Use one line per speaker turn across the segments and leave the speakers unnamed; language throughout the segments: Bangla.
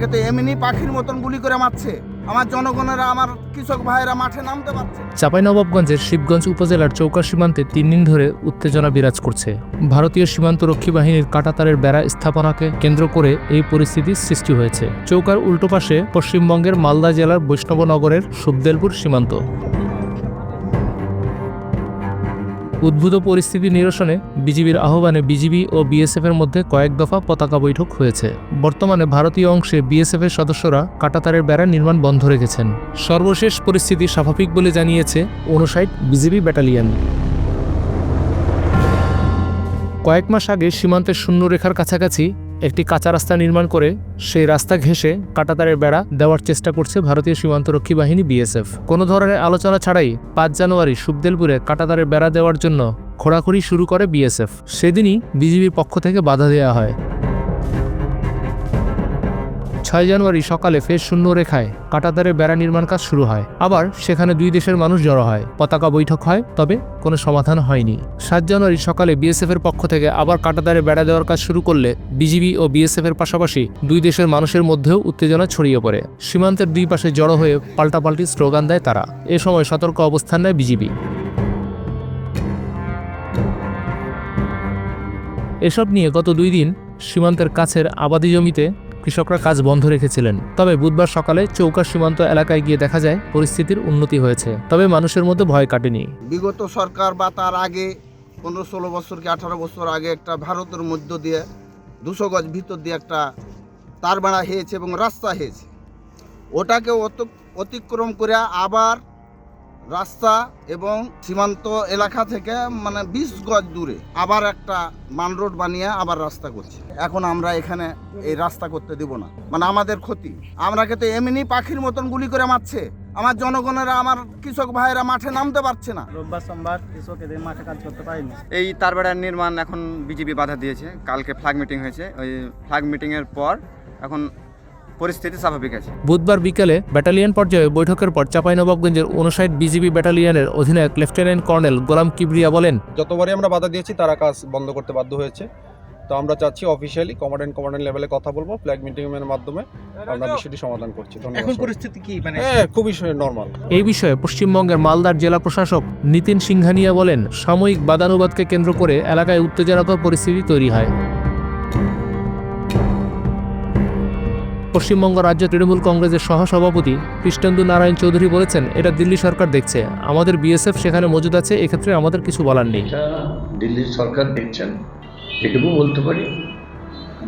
আমাকে তো এমনি পাখির মতন গুলি করে মারছে। আমার জনগণেরা, আমার কৃষক ভাইয়েরা মাঠে নামতে পারছে চাপাই
চাঁপাইনবাবগঞ্জের শিবগঞ্জ উপজেলার চৌকা সীমান্তে তিন দিন ধরে উত্তেজনা বিরাজ করছে। ভারতীয় সীমান্ত রক্ষী বাহিনীর কাটাতারের বেড়া স্থাপনাকে কেন্দ্র করে এই পরিস্থিতির সৃষ্টি হয়েছে। চৌকার উল্টো পাশে পশ্চিমবঙ্গের মালদা জেলার বৈষ্ণবনগরের সুবদেলপুর সীমান্ত। উদ্ভূত পরিস্থিতি নিরসনে বিজিবির আহ্বানে বিজিবি ও বিএসএফ এর মধ্যে কয়েক দফা পতাকা বৈঠক হয়েছে। বর্তমানে ভারতীয় অংশে বিএসএফ এর সদস্যরা কাটাতারের বেড়া নির্মাণ বন্ধ রেখেছেন। সর্বশেষ পরিস্থিতি স্বাভাবিক বলে জানিয়েছে অনুসাইড বিজিবি ব্যাটালিয়ন। কয়েক মাস আগে সীমান্তের শূন্য রেখার কাছাকাছি একটি কাঁচা রাস্তা নির্মাণ করে সেই রাস্তা ঘেঁষে কাটাতারের বেড়া দেওয়ার চেষ্টা করছে ভারতীয় সীমান্তরক্ষী বাহিনী বিএসএফ। কোনো ধরনের আলোচনা ছাড়াই পাঁচ জানুয়ারি সুবদেলপুরে কাটাতারের বেড়া দেওয়ার জন্য খোঁড়াখড়ি শুরু করে বিএসএফ। সেদিনই বিজিবির পক্ষ থেকে বাধা দেওয়া হয়। ছয় জানুয়ারি সকালে ফের শূন্য রেখায় কাটাতারে বেড়া নির্মাণ কাজ শুরু হয়। আবার সেখানে দুই দেশের মানুষ জড়ো হয়। পতাকা বৈঠক হয়, তবে কোনো সমাধান হয়নি। সাত জানুয়ারি সকালে বিএসএফ এর পক্ষ থেকে আবার কাটাতারে বেড়া দেওয়ার কাজ শুরু করলে বিজিবি ও বিএসএফ এর পাশাপাশি দুই দেশের মানুষের মধ্যেও উত্তেজনা ছড়িয়ে পড়ে। সীমান্তের দুই পাশে জড়ো হয়ে পাল্টাপাল্টি স্লোগান দেয় তারা। এ সময় সতর্ক অবস্থান নেয় বিজিবি। এসব নিয়ে গত দুই দিন সীমান্তের কাছের আবাদি জমিতে কৃষকরা কাজ বন্ধ রেখেছিলেন। তবে বুধবার সকালে চৌকা সীমান্ত এলাকায় গিয়ে দেখা যায়, পরিস্থিতির উন্নতি হয়েছে। তবে মানুষের মধ্যে ভয় কাটেনি।
বিগত সরকার বা তার আগে, পনেরো ষোলো বছর কি আঠারো বছর আগে একটা ভারতের মধ্য দিয়ে দুশো গজ ভিতর দিয়ে একটা তার বেড়া হয়েছে এবং রাস্তা হয়েছে। ওটাকে অত- অতিক্রম করে আবার রাস্তা এবং সীমান্ত এলাকা থেকে মানে বিশ গজ দূরে আবার একটা মান রোড বানিয়ে আবার রাস্তা করছে। এখন আমরা এখানে এই রাস্তা করতে দিব না। মানে আমাদের ক্ষতি। আমরাকে তো এমনি পাখির মতন গুলি করে মারছে। আমার জনগণেরা আমার কৃষক ভাইয়েরা মাঠে নামতে পারছে না।
রোববার সোমবার কৃষক এদের মাঠে কাজ করতে পারিনি।
এই তারবেড়ার নির্মাণ এখন বিজেপি বাধা দিয়েছে। কালকে ফ্ল্যাগ মিটিং হয়েছে। ওই ফ্ল্যাগ মিটিংয়ের পর এখন পরিস্থিতি স্বাভাবিক আছে।
বুধবার বিকেলে ব্যাটালিয়ন পর্যায়ে বৈঠকের পর চাঁপাইনবাবগঞ্জের অনুসাইড বিজিবি ব্যাটালিয়নের অধিনায়ক লেফটেন্যান্ট কর্নেল গোলাম কিবরিয়া বলেন
যতবারই আমরা বাধা দিয়েছি তারা কাজ বন্ধ করতে বাধ্য হয়েছে। তো আমরা চাচ্ছি অফিসিয়ালি কমান্ডেন্ট কমান্ডেন্ট লেভেলে কথা বলব ফ্ল্যাগ মিটিং এর মাধ্যমে আমরা বিষয়টি সমাধান করছি।
এখন পরিস্থিতি কি মানে?
হ্যাঁ খুবই নর্মাল
এই বিষয়ে পশ্চিমবঙ্গের মালদার জেলা প্রশাসক নিতিন সিংহানিয়া বলেন সাময়িক বাদানুবাদকে কেন্দ্র করে এলাকায় উত্তেজনাকর পরিস্থিতি তৈরি হয়। পশ্চিমবঙ্গ রাজ্য তৃণমূল কংগ্রেসের সহসভাপতি কৃষ্ণেন্দু নারায়ণ চৌধুরী বলেছেন এটা দিল্লি সরকার দেখছে। আমাদের বিএসএফ সেখানে মজুদ আছে এক্ষেত্রে আমাদের কিছু বলার নেই।
এটা দিল্লির সরকার দেখছেন। এটুকু বলতে পারি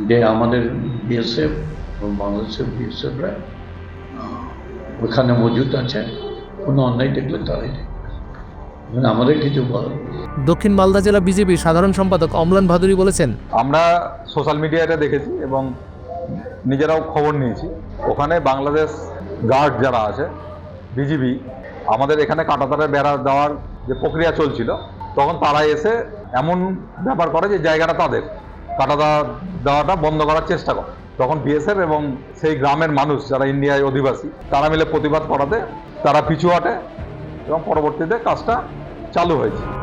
যে আমাদের বিএসএফ এবং বাংলাদেশের বিএসএফরা ওখানে মজুদ আছে কোনো অন্যায় দেখলে তারাই আমাদের কিছু
দক্ষিণ মালদা জেলা বিজেপি সাধারণ সম্পাদক অম্লান ভাদুরী বলেছেন
আমরা সোশ্যাল মিডিয়াটা দেখেছি এবং নিজেরাও খবর নিয়েছি। ওখানে বাংলাদেশ গার্ড যারা আছে, বিজিবি, আমাদের এখানে কাঁটাতারে বেড়া দেওয়ার যে প্রক্রিয়া চলছিল, তখন তারা এসে এমন ব্যাপার করে যে জায়গাটা তাদের কাটা দেওয়া- দেওয়াটা বন্ধ করার চেষ্টা করে। তখন বিএসএফ এবং সেই গ্রামের মানুষ যারা ইন্ডিয়ায় অধিবাসী, তারা মিলে প্রতিবাদ করাতে তারা পিছু হটে এবং পরবর্তীতে কাজটা চালু হয়েছে।